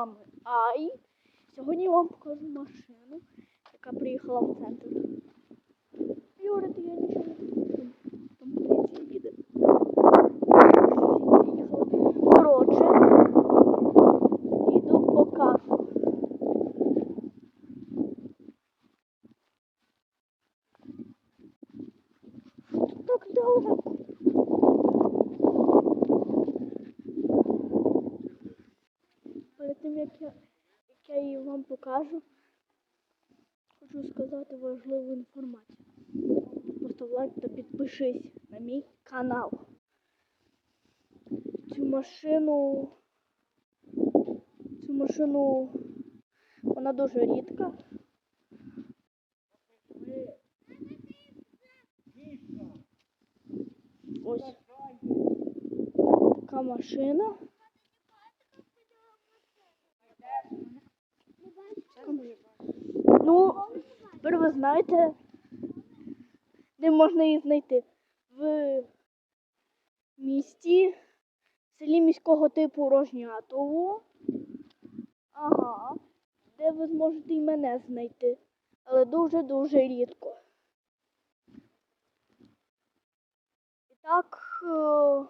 вами Ай. Сьогодні я вам покажу машину, яка приїхала в центр. Юрити я нічого не буду. Там поліція їде. Коротше, іду покажу. Так далеко. Перед тим, я, як я її вам покажу, хочу сказати важливу інформацію. Постав лайк та підпишись на мій канал. Цю машину. Цю машину вона дуже рідка. Ось така машина. Ну, тепер ви знаєте, де можна її знайти? В місті, в селі міського типу Рожнятово. Ага. Де ви зможете і мене знайти. Але дуже-дуже рідко. І так, е,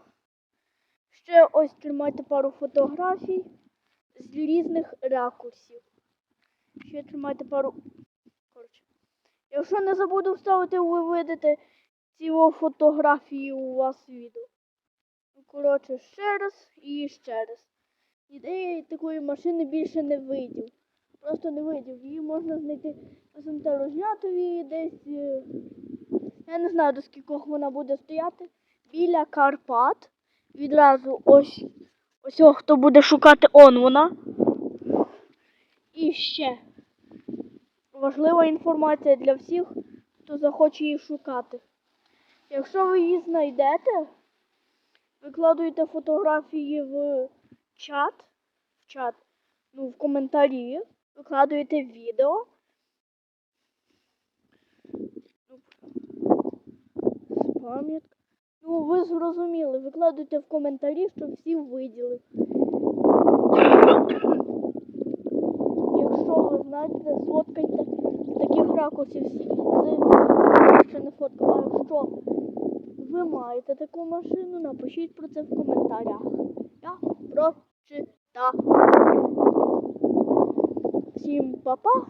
ще ось тримайте пару фотографій з різних ракурсів. Ще тримайте пару. Коротше. Якщо не забуду вставити, ви видите ці о фотографії у вас відео. Ну, коротше, ще раз і ще раз. Ідеї такої машини більше не видів. Просто не видів. Її можна знайти на СМТ Рожнятові десь. е, Я не знаю до скількох вона буде стояти. Біля Карпат. Відразу ось ось хто буде шукати он вона. І ще важлива інформація для всіх, хто захоче її шукати. Якщо ви її знайдете, викладуєте фотографії в чат, в чат, ну, в коментарі, викладуєте відео. Ну, Пам'ятка. Ну, ви зрозуміли, викладуйте в коментарі, щоб всі виділи. Якщо ви знаєте, сфоткайте ракурсів з ще не фоткала. Якщо ви маєте таку машину, напишіть про це в коментарях. Я прочитаю. Всім па-па.